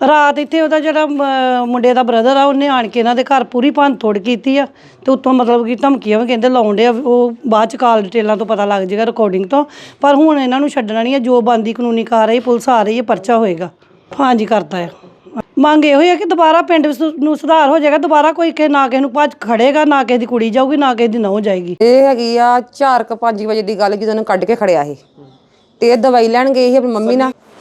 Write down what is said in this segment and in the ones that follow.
ਰਾਤ ਇੱਥੇ ਉਹਦਾ ਜਿਹੜਾ ਮ- ਮੁੰਡੇ ਦਾ ਬ੍ਰਦਰ ਆ, ਉਹਨੇ ਆਣ ਕੇ ਇਹਨਾਂ ਦੇ ਘਰ ਪੂਰੀ ਭੰਨ ਤੋੜ ਕੀਤੀ ਆ ਤੇ ਉੱਤੋਂ ਮਤਲਬ ਕਿ ਧਮਕੀਆਂ ਵੀ ਕਹਿੰਦੇ ਲਾਉਣ ਡਿਆ ਉਹ ਬਾਅਦ ਚ ਕਾਲ ਡਿਟੇਲਾਂ ਤੋਂ ਪਤਾ ਲੱਗ ਜਾਏਗਾ ਰਿਕਾਰਡਿੰਗ ਤੋਂ, ਪਰ ਹੁਣ ਇਹਨਾਂ ਨੂੰ ਛੱਡਣਾ ਨਹੀਂ ਹੈ ਜੋ ਬੰਦੀ ਕਾਨੂੰਨੀ ਕਾਰਵਾਈ, ਪੁਲਿਸ ਆ ਰਹੀ ਹੈ ਪਰਚਾ ਹੋਏਗਾ। ਹਾਂਜੀ, ਕਰਤਾ ਹੈ ਮੰਗ ਇਹੋ ਹੀ ਹੈ ਕਿ ਦੁਬਾਰਾ ਪਿੰਡ ਵਿੱਚ ਨੂੰ ਸੁਧਾਰ ਹੋ ਜਾਏਗਾ, ਦੁਬਾਰਾ ਕੋਈ ਕਿ, ਨਾ ਕਿਸੇ ਨੂੰ ਭੱਜ ਖੜੇਗਾ, ਨਾ ਕਿਸੇ ਦੀ ਕੁੜੀ ਜਾਊਗੀ, ਨਾ ਕਿਸੇ ਦੀ ਨਹੁੰ ਜਾਏਗੀ। ਇਹ ਹੈਗੀ ਆ 4:00 ਵਜੇ ਦੀ ਗੱਲ ਜਦੋਂ ਉਹਨੂੰ ਕੱਢ ਕੇ ਖੜਿਆ ਸੀ ਤੇ ਇਹ ਦਵਾਈ ਲੈਣ ਗਏ ਸੀ ਆਪਣੀ ਮੰਮੀ ਨਾਲ?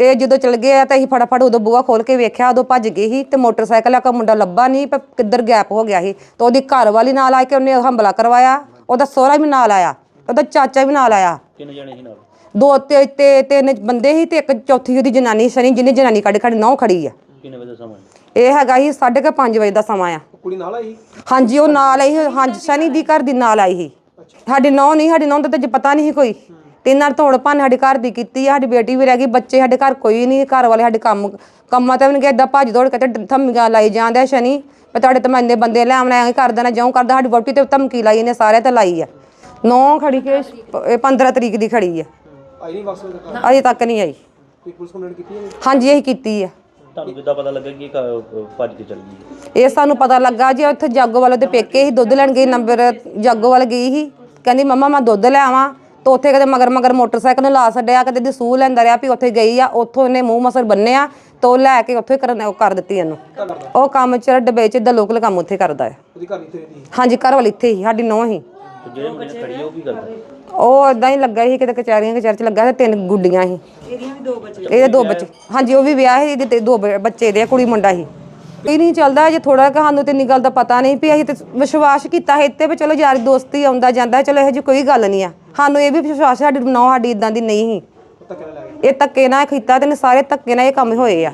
ਤੇ ਜਦੋਂ ਚਲ ਗਏ ਆ ਤਾਂ ਅਸੀਂ ਫਟਾਫਟ ਉਦੋਂ ਬੂਹਾ ਖੋਲ ਕੇ ਵੇਖਿਆ ਉਦੋਂ ਭੱਜ ਗਏ ਸੀ ਤੇ ਮੋਟਰਸਾਈਕਲ ਆ ਕਾ ਮੁੰਡਾ ਲੱਭਾ ਨਹੀਂ ਪਰ ਕਿੱਧਰ ਗੈਪ ਹੋ ਗਿਆ ਸੀ। ਤੇ ਉਹਦੀ ਘਰ ਵਾਲੀ ਨਾਲ ਆ ਕੇ ਉਹਨੇ ਹਮਲਾ ਕਰਵਾਇਆ ਉਹਦਾ ਸਹੁਰਾ ਵੀ ਨਾਲ ਆਇਆ ਉਹਦਾ ਚਾਚਾ ਵੀ ਨਾਲ ਆਇਆ। ਕਿੰਨੇ ਜਣੇ ਸੀ ਨਾਲ? ਦੋ ਤੇ ਤੇ ਤਿੰਨ ਬੰਦੇ ਸੀ ਤੇ ਇੱਕ ਚੌਥੀ ਉਹਦੀ ਜਨਾਨੀ ਸ਼ਨੀ ਜਿਹਨੇ ਜਨਾਨੀ ਕੱਢ ਖੜੀ ਨੌ ਖੜੀ ਆ। ਕਿੰਨੇ ਵਜੇ ਸਮਾਂ? ਇਹ ਹੈਗਾ ਸੀ 5:30 ਵਜੇ ਦਾ ਸਮਾਂ ਆ। ਕੁੜੀ ਨਾਲ ਆਈ ਹਾਂਜੀ ਉਹ ਨਾਲ ਆਈ ਸੀ, ਹਾਂਜੀ ਸ਼ਨੀ ਦੀ ਘਰ ਦੀ ਨਾਲ ਆਈ ਸੀ। ਸਾਡੀ ਨੌ ਨਹੀਂ ਸਾਡੀ ਨੌ ਦਾ ਤਾਂ ਜੇ ਪਤਾ ਨਹੀਂ ਸੀ ਕੋਈ। ਤੇ ਨਾਲ ਤੋੜ ਭੰਨ ਸਾਡੇ ਘਰ ਦੀ ਕੀਤੀ ਆ ਸਾਡੀ ਬੇਟੀ ਵੀ ਰਹਿ ਗਈ ਬੱਚੇ ਸਾਡੇ ਘਰ ਕੋਈ ਨਹੀਂ ਘਰ ਵਾਲੇ ਸਾਡੇ ਕੰਮ ਕੰਮਾਂ ਤੇ ਵੀ ਨਹੀਂ ਏਦਾਂ ਭੱਜ ਦੌੜ ਕੇ ਤੇ ਧਮਕੀਆਂ ਲਾਈ ਜਾਂਦੇ ਆ ਸ਼ਨੀ ਮੈਂ ਤੁਹਾਡੇ ਤੇ ਮੈਂ ਇੰਨੇ ਬੰਦੇ ਲੈ ਆਉਣਾ ਐਂ ਕਰ ਦੇਣਾ ਜਾਉਂ ਕਰਦਾ ਸਾਡੀ ਵੋਟੀ ਤੇ ਧਮਕੀ ਲਾਈ ਇਹਨੇ ਸਾਰੇ ਤੇ ਲਾਈ ਆ। ਨੌ ਖੜੀ ਕੇ ਇਹ 15 ਤਰੀਕ ਦੀ ਖੜੀ ਆ। ਆਈ ਨਹੀਂ ਵਾਪਸ ਉਹਦੇ ਘਰ? ਅਜੇ ਤੱਕ ਨਹੀਂ ਆਈ। ਕੋਈ ਪੁਲਿਸ ਕੰਪਲੇਂਟ ਕੀਤੀ ਹੈ? ਹਾਂਜੀ ਇਹ ਕੀਤੀ ਆ। ਤੁਹਾਨੂੰ ਕਿੱਦਾਂ ਪਤਾ ਲੱਗਾ ਕਿ ਇਹ ਭੱਜ ਕੇ ਚੱਲ ਗਈ? ਇਹ ਸਾਨੂੰ ਪਤਾ ਲੱਗਾ ਜੀ ਉੱਥੇ ਜਾਗੋ ਵਾਲੇ ਦੇ ਪੇਕੇ ਹੀ ਦੁੱਧ ਲੈਣ ਗਈ ਨੰਬਰ ਜਾਗੋ ਵਾਲੇ ਗਈ ਸੀ ਕਹਿੰਦੀ ਮੰਮਾ ਮੈਂ ਦੁੱਧ ਲੈ ਆਵਾਂ। ਤਾਂ ਉੱਥੇ ਕਦੇ ਮਗਰ ਮਗਰ ਮੋਟਰਸਾਈਕਲ ਨੂੰ ਲਾ ਛੱਡਿਆ ਕਦੇ ਦੀ ਸੂਹ ਲੈਂਦਾ ਰਿਹਾ ਵੀ ਉੱਥੇ ਗਈ ਆ ਉੱਥੋਂ ਇਹਨੇ ਮੂੰਹ ਮਸਰ ਬੰਨਿਆ ਤਾਂ ਉਹ ਲੈ ਕੇ ਉੱਥੇ ਕਰਨ ਉਹ ਕਰ ਦਿੱਤੀ ਇਹਨੂੰ। ਉਹ ਕੰਮ ਚ ਡੱਬੇ ਚ ਦਾ ਲੋਕਲ ਕੰਮ ਉੱਥੇ ਕਰਦਾ ਹੈ। ਉਹਦੀ ਘਰ ਇੱਥੇ ਰਹਿੰਦੀ ਹਾਂਜੀ ਘਰ ਵਾਲੀ ਇੱਥੇ ਹੀ ਸਾਡੀ ਨੌਂ ਹੀ। ਤੇ ਜਿਹੜੇ ਮੁੰਡੇ ਨੇ ਖੜੀ ਆ ਉਹ ਕੀ ਕਰਦਾ ਉਹ ਇਦਾਂ ਹੀ ਲੱਗਾ ਸੀ ਕਿਤੇ ਕਚਹਿਰੀਆਂ ਕਚਹਿਰ ਚ ਲੱਗਾ ਤੇ ਤਿੰਨ ਗੁੱਡੀਆਂ ਸੀ। ਇਹਦੀਆਂ ਵੀ ਦੋ ਬੱਚੇ ਇਹਦੇ ਦੋ ਬੱਚੇ ਹਾਂਜੀ ਉਹ ਵੀ ਵਿਆਹ ਸੀ ਇਹਦੇ ਤੇ ਦੋ ਬ- ਬੱਚੇ ਦੇ ਆ, ਕੁੜੀ ਮੁੰਡਾ ਸੀ। ਇਹ ਨਹੀਂ ਚੱਲਦਾ ਜੇ ਥੋੜਾ ਸਾਨੂੰ ਤੇ ਇੰਨੀ ਗੱਲ ਦਾ ਪਤਾ ਨਹੀਂ ਵੀ ਅਸੀਂ ਤੇ ਵਿਸ਼ਵਾਸ ਕੀਤਾ ਹੈ ਇੱਥੇ ਵੀ ਚਲੋ ਯਾਰੀ ਦੋਸਤੀ ਆਉਂਦਾ ਜਾਂਦਾ ਚਲੋ ਇਹੋ ਜਿਹੀ ਕੋਈ ਗੱਲ ਨਹੀਂ ਆ। ਸਾਨੂੰ ਇਹ ਵੀ ਵਿਸ਼ਵਾਸ ਸਾਡੀ ਨੌ ਸਾਡੀ ਇਦਾਂ ਦੀ ਨਹੀਂ ਸੀ। ਇਹ ਧੱਕੇ ਨਾਲ ਕੀਤਾ ਤੇ ਨੇ ਸਾਰੇ ਧੱਕੇ ਨਾਲ ਇਹ ਕੰਮ ਹੋਏ ਆ।